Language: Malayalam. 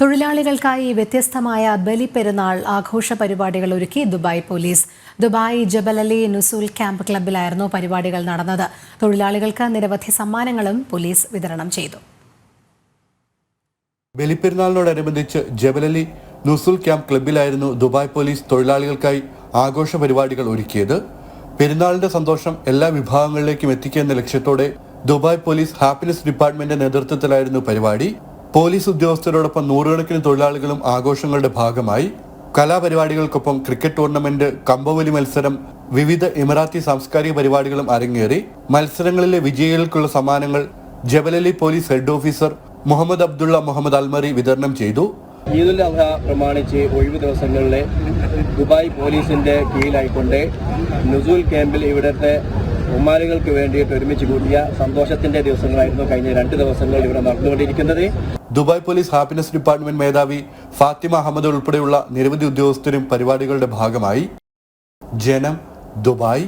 തൊഴിലാളികൾക്കായി വ്യത്യസ്തമായ ബലിപ്പെരുന്നാൾ ആഘോഷ പരിപാടികൾ ഒരുക്കി Dubai police. Dubai Jebel Ali Nuzul camp ക്ലബിലായിരുന്നു പരിപാടികൾ നടന്നത്. തൊഴിലാളികൾക്ക് നിരവധി സമ്മാനങ്ങളും പോലീസ് വിതരണം ചെയ്തു. ബലിപ്പെരുന്നാളിനോടനുബന്ധിച്ച് ജബലലി നുസുൽ ക്യാമ്പ് ക്ലബിലായിരുന്നു ദുബായ് പോലീസ് തൊഴിലാളികൾക്കായി ആഘോഷ പരിപാടികൾ ഒരുക്കിയത്. പെരുന്നാളിന്റെ സന്തോഷം എല്ലാ വിഭാഗങ്ങളിലേക്കും എത്തിക്കുന്ന ലക്ഷ്യത്തോടെ ദുബായ് പോലീസ് ഹാപ്പിനെസ് ഡിപ്പാർട്ട്മെന്റിന്റെ നേതൃത്വത്തിലായിരുന്നു പരിപാടി. പോലീസ് ഉദ്യോഗസ്ഥരോടൊപ്പം നൂറുകണക്കിന് തൊഴിലാളികളും ആഘോഷങ്ങളുടെ ഭാഗമായി കലാപരിപാടികൾക്കൊപ്പം ക്രിക്കറ്റ് ടൂർണമെന്റ് കമ്പവലി മത്സരം വിവിധ ഇമറാത്തി സാംസ്കാരിക പരിപാടികളും അരങ്ങേറി. മത്സരങ്ങളിലെ വിജയികൾക്കുള്ള സമ്മാനങ്ങൾ Jebel Ali police head officer Muhammad Abdullah Muhammad Almarri വിതരണം ചെയ്തു. ഈദുൽ അദ്ഹ പ്രമാണിച്ച് ഒഴിവ് ദിവസങ്ങളിലെ ദുബായ് പോലീസിന്റെ കീഴിലായിക്കൊണ്ട് നുസൂൽ ക്യാമ്പിൽ ഇവിടുത്തെ ഉമ്മാലുകൾക്ക് വേണ്ടിയിട്ട് ഒരുമിച്ച് കൂടിയ സന്തോഷത്തിന്റെ ദിവസങ്ങളായിരുന്നു കഴിഞ്ഞ രണ്ട് ദിവസങ്ങൾ ഇവിടെ നടന്നുകൊണ്ടിരിക്കുന്നത്. ദുബായ് പോലീസ് ഹാപ്പിനെസ് ഡിപ്പാർട്ട്മെന്റ് മേധാവി ഫാത്തിമ അഹമ്മദ് ഉൾപ്പെടെയുള്ള നിരവധി ഉദ്യോഗസ്ഥരും പരിപാടികളുടെ ഭാഗമായി. ജനം ദുബായ്.